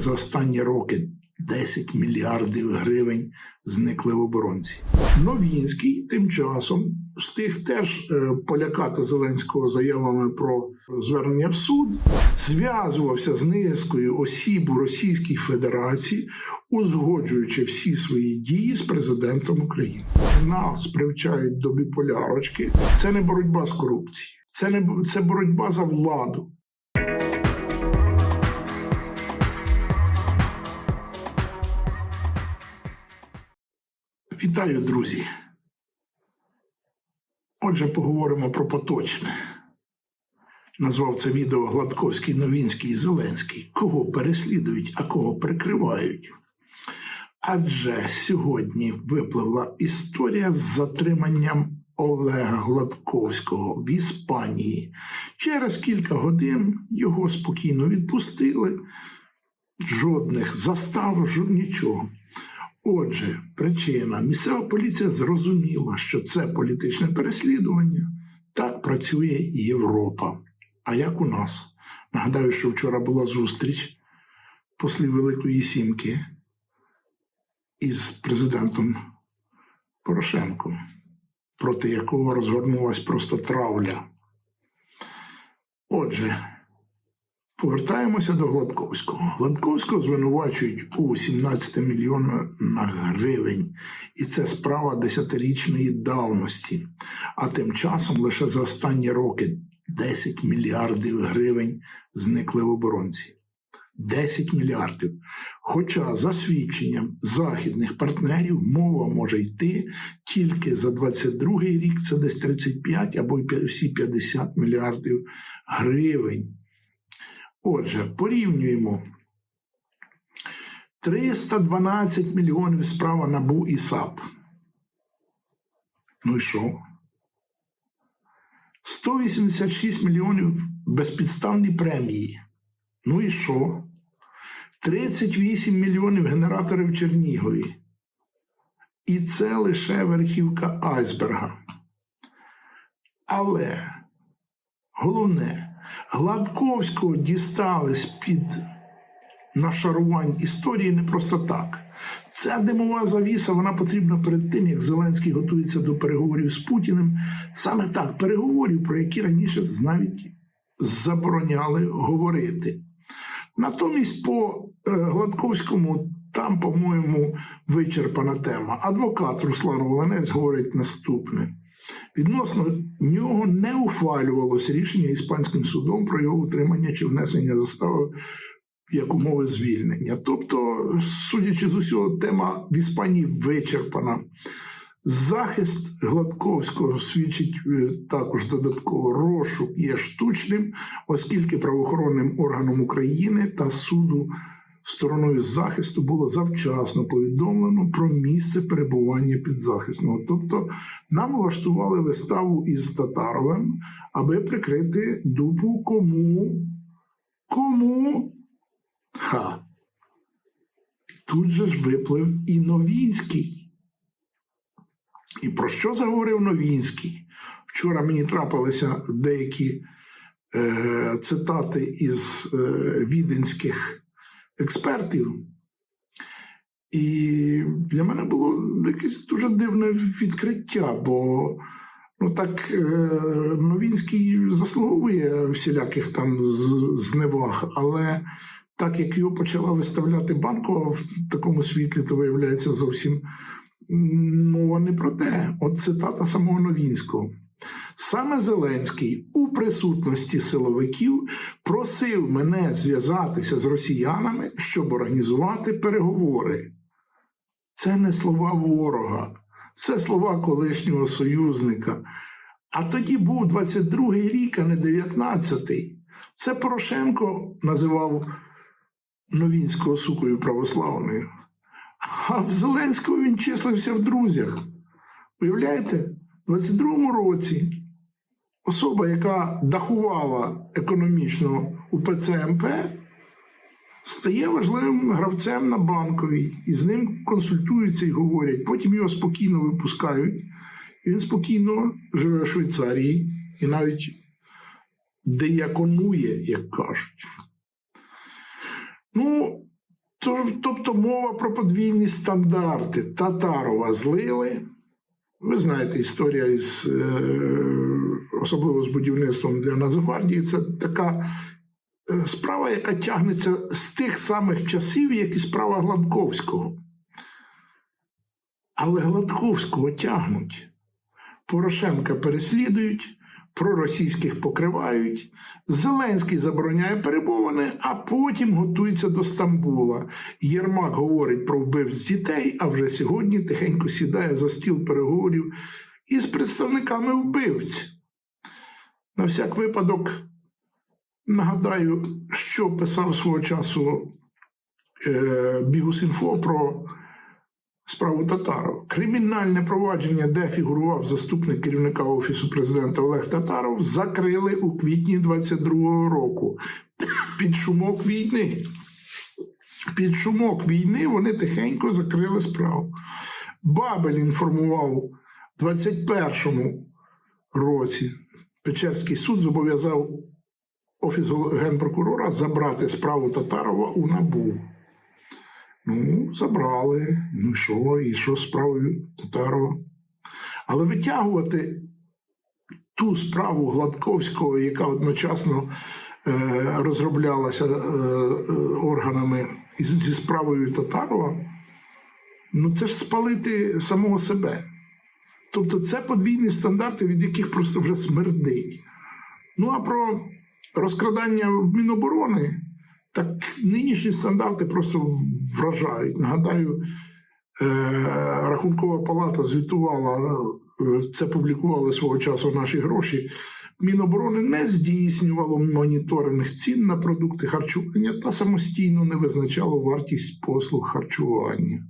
за останні роки 10 мільярдів гривень зникли в оборонці. Новінський тим часом встиг теж е, полякати Зеленського заявами про звернення в суд, зв'язувався з низкою осіб у Російській Федерації, узгоджуючи всі свої дії з президентом України. Нас привчають до біполярочки. Це не боротьба з корупцією, це не це боротьба за владу. Вітаю, друзі. Отже, поговоримо про поточне. Назвав це відео Гладковський, Новінський і Зеленський. Кого переслідують, а кого прикривають. Адже сьогодні випливла історія з затриманням Олега Гладковського в Іспанії. Через кілька годин його спокійно відпустили. Жодних застав, нічого. Отже, причина місцева поліція зрозуміла, що це політичне переслідування. Так працює Європа. А як у нас? Нагадаю, що вчора була зустріч послів Великої Сімки із президентом Порошенком, проти якого розгорнулась просто травля. Отже, Повертаємося до Гладковського. Гладковського звинувачують у 17 мільйонах гривень, і це справа десятирічної давності. А тим часом лише за останні роки 10 мільярдів гривень зникли в оборонці. 10 мільярдів. Хоча, за свідченням західних партнерів, мова може йти тільки за 22 рік, це десь 35 або всі 50 мільярдів гривень. Отже, порівнюємо. 312 мільйонів справа НАБУ і САП. Ну і що? 186 мільйонів безпідставні премії. Ну і що? 38 мільйонів генераторів Чернігові. І це лише верхівка айсберга. Але головне, Гладковського дістали з-під нашарувань історії не просто так. Ця димова завіса вона потрібна перед тим, як Зеленський готується до переговорів з Путіним. Саме так, переговорів, про які раніше навіть забороняли говорити. Натомість по е, Гладковському там, по-моєму, вичерпана тема. Адвокат Руслан Волонець говорить наступне. Відносно нього не ухвалювалося рішення іспанським судом про його утримання чи внесення застави як умови звільнення. Тобто, судячи з усього, тема в Іспанії вичерпана. Захист Гладковського свідчить е, також додатково розшук є штучним, оскільки правоохоронним органом України та суду стороною захисту було завчасно повідомлено про місце перебування підзахисного. Тобто нам влаштували виставу із Татаровим, аби прикрити дупу кому? Кому? Ха. Тут же ж виплив і Новінський. І про що заговорив Новінський? Вчора мені трапилися деякі е, цитати із е, віденських експертів. І для мене було якесь дуже дивне відкриття, бо ну так е, Новінський заслуговує всіляких там зневаг, але так як його почала виставляти банкова в такому світлі, то виявляється зовсім мова не про те. От цитата самого Новінського. Саме Зеленський у присутності силовиків просив мене зв'язатися з росіянами, щоб організувати переговори. Це не слова ворога, це слова колишнього союзника. А тоді був 22-й рік, а не 19-й. Це Порошенко називав Новінського сукою православною. А в Зеленського він числився в друзях. Уявляєте, в 22-му році особа, яка дахувала економічно у ПЦМП, стає важливим гравцем на банковій, і з ним консультуються і говорять. Потім його спокійно випускають, і він спокійно живе в Швейцарії і навіть деяконує, як кажуть. Ну, Тобто мова про подвійні стандарти. Татарова злили. Ви знаєте, історія із е, особливо з будівництвом для Нацгвардії. Це така е, справа, яка тягнеться з тих самих часів, як і справа Гладковського. Але Гладковського тягнуть. Порошенка переслідують, проросійських покривають. Зеленський забороняє перемовини, а потім готується до Стамбула. Єрмак говорить про вбивць дітей, а вже сьогодні тихенько сідає за стіл переговорів із представниками вбивць. На всяк випадок, нагадаю, що писав свого часу е, Бігус.Інфо про справу Татарова. Кримінальне провадження, де фігурував заступник керівника Офісу президента Олег Татаров, закрили у квітні 22-го року під шумок війни. Під шумок війни вони тихенько закрили справу. Бабель інформував у 21-му році. Печерський суд зобов'язав Офіс генпрокурора забрати справу Татарова у НАБУ. Ну, забрали. Ну що, і що справою Татарова? Але витягувати ту справу Гладковського, яка одночасно е, розроблялася е, е, органами зі справою Татарова, ну це ж спалити самого себе. Тобто це подвійні стандарти, від яких просто вже смердить. Ну а про розкрадання в Міноборони, так нинішні стандарти просто вражають. Нагадаю, е, Рахункова палата звітувала, е, це публікували свого часу наші гроші. Міноборони не здійснювало моніторинг цін на продукти харчування та самостійно не визначало вартість послуг харчування.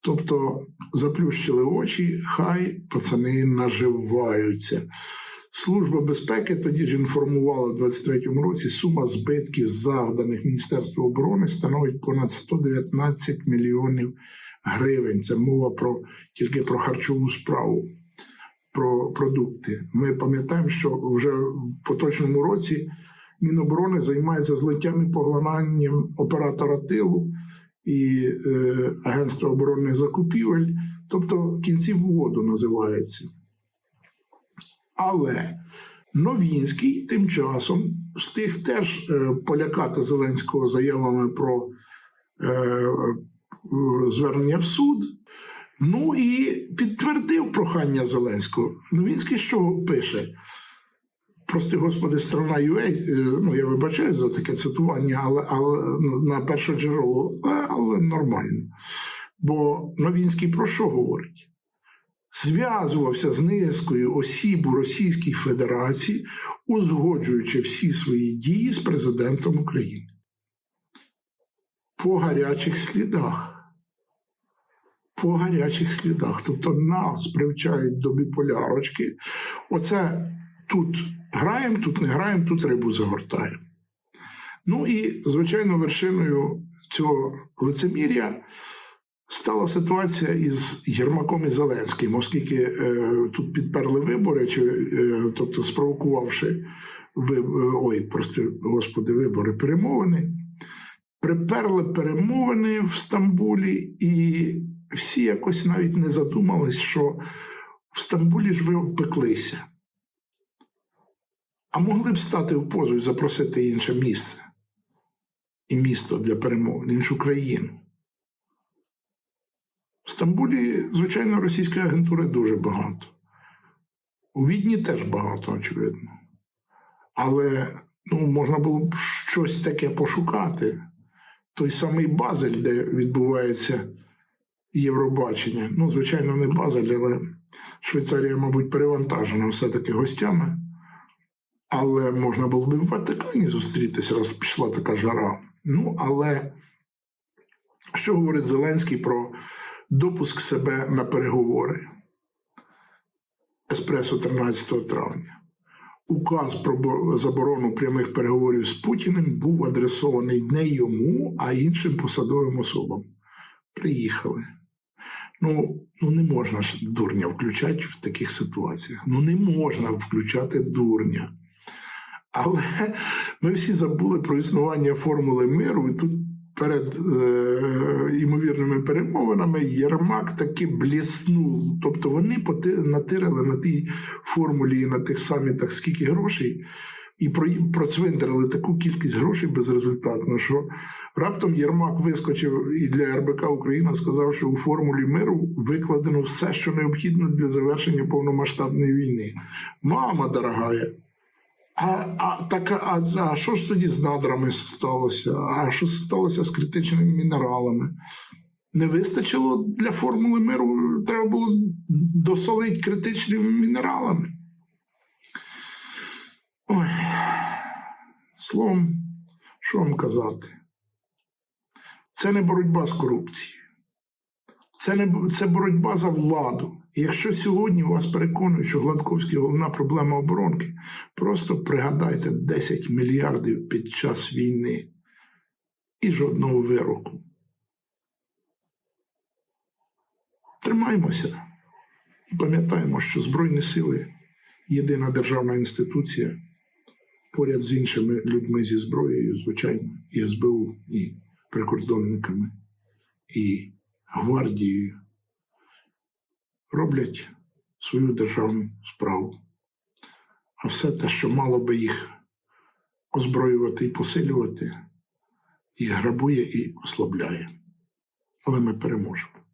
Тобто заплющили очі, хай пацани наживаються. Служба безпеки тоді ж інформувала в 23-му році, сума збитків, завданих Міністерству оборони, становить понад 119 мільйонів гривень. Це мова про тільки про харчову справу, про продукти. Ми пам'ятаємо, що вже в поточному році Міноборони займається злиттям і поглинанням оператора тилу і е, Агентства оборонних закупівель, тобто кінців воду називається. Але Новінський тим часом встиг теж е, полякати Зеленського заявами про е, звернення в суд. Ну і підтвердив прохання Зеленського. Новінський що пише? Прости господи, страна UA, е, ну я вибачаю за таке цитування, але, але на перше джерело, але, але нормально. Бо Новінський про що говорить? Зв'язувався з низкою осіб у Російській Федерації, узгоджуючи всі свої дії з президентом України. По гарячих слідах. По гарячих слідах. Тобто нас привчають до біполярочки. Оце тут граємо, тут не граємо, тут рибу загортаємо. Ну і, звичайно, вершиною цього лицемір'я стала ситуація із Єрмаком і Зеленським, оскільки е, тут підперли вибори, чи, е, тобто спровокувавши ви, е, ой, прости, господи, вибори перемовини, приперли перемовини в Стамбулі, і всі якось навіть не задумались, що в Стамбулі ж ви обпеклися. А могли б стати в позу і запросити інше місце і місто для перемовин, іншу країну. В Стамбулі, звичайно, російської агентури дуже багато. У Відні теж багато, очевидно. Але ну, можна було б щось таке пошукати. Той самий Базель, де відбувається Євробачення. Ну, звичайно, не Базель, але Швейцарія, мабуть, перевантажена все-таки гостями. Але можна було б в Ватикані зустрітися, раз пішла така жара. Ну, але що говорить Зеленський про допуск себе на переговори? Еспресо 13 травня. Указ про заборону прямих переговорів з Путіним був адресований не йому, а іншим посадовим особам. Приїхали. Ну, ну не можна ж дурня включати в таких ситуаціях. Ну не можна включати дурня. Але ми всі забули про існування формули миру, і тут перед е, ймовірними перемовинами Єрмак таки бліснув. Тобто вони натирили на тій формулі і на тих самітах скільки грошей, і про, процвинтерили таку кількість грошей безрезультатно, що раптом Єрмак вискочив і для РБК Україна сказав, що у формулі миру викладено все, що необхідно для завершення повномасштабної війни. Мама дорогая, а, а, так, а, а що ж тоді з надрами сталося? А що сталося з критичними мінералами? Не вистачило для формули миру, треба було досолити критичними мінералами. Ой, словом, що вам казати? Це не боротьба з корупцією. Це не це боротьба за владу. І якщо сьогодні вас переконують, що Гладковський головна проблема оборонки, просто пригадайте 10 мільярдів під час війни і жодного вироку. Тримаймося і пам'ятаємо, що Збройні сили єдина державна інституція поряд з іншими людьми зі зброєю, звичайно, і СБУ, і прикордонниками, і гвардією роблять свою державну справу. А все те, що мало би їх озброювати і посилювати, їх грабує і ослабляє. Але ми переможемо.